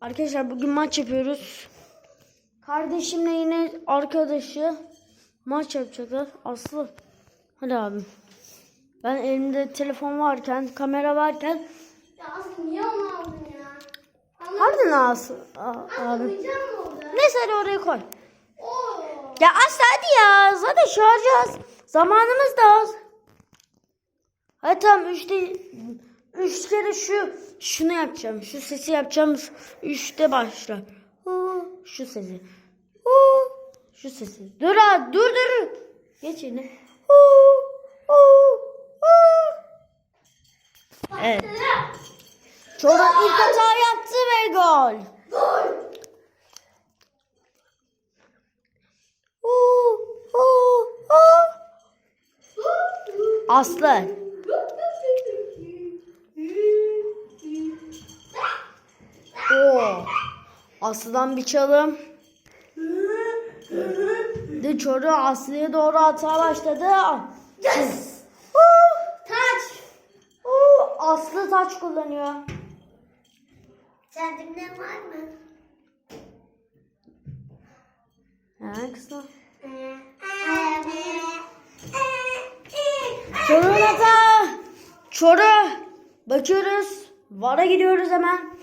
Arkadaşlar bugün maç yapıyoruz. Kardeşimle yine arkadaşı maç yapacaklar. Aslı. Hadi abi. Ben elimde telefon varken, kamera varken Ya Aslı niye onu aldın ya? harbiden Aslı abi. Neyse hadi oraya koy. Oo. Ya Aslı hadi ya. Zaten şarj az. Zamanımız da az. Hadi tamam üçte üç kere şu şunu yapacağım. Şu sesi yapacağım. Üçte başla. Şu sesi. Şu sesi. Dur ha dur dur. Geç yine. Evet. Çorak ilk hata yaptı ve gol. Gol. Aslı. Oo. Aslı'dan bir çalım. De çoru Aslı'ya doğru atmaya başladı. Yes. Taç. Oo, Aslı taç kullanıyor. Sende var mı? Ha kısa. Ee, Çorun hata. Çoru. Bakıyoruz. Vara gidiyoruz hemen.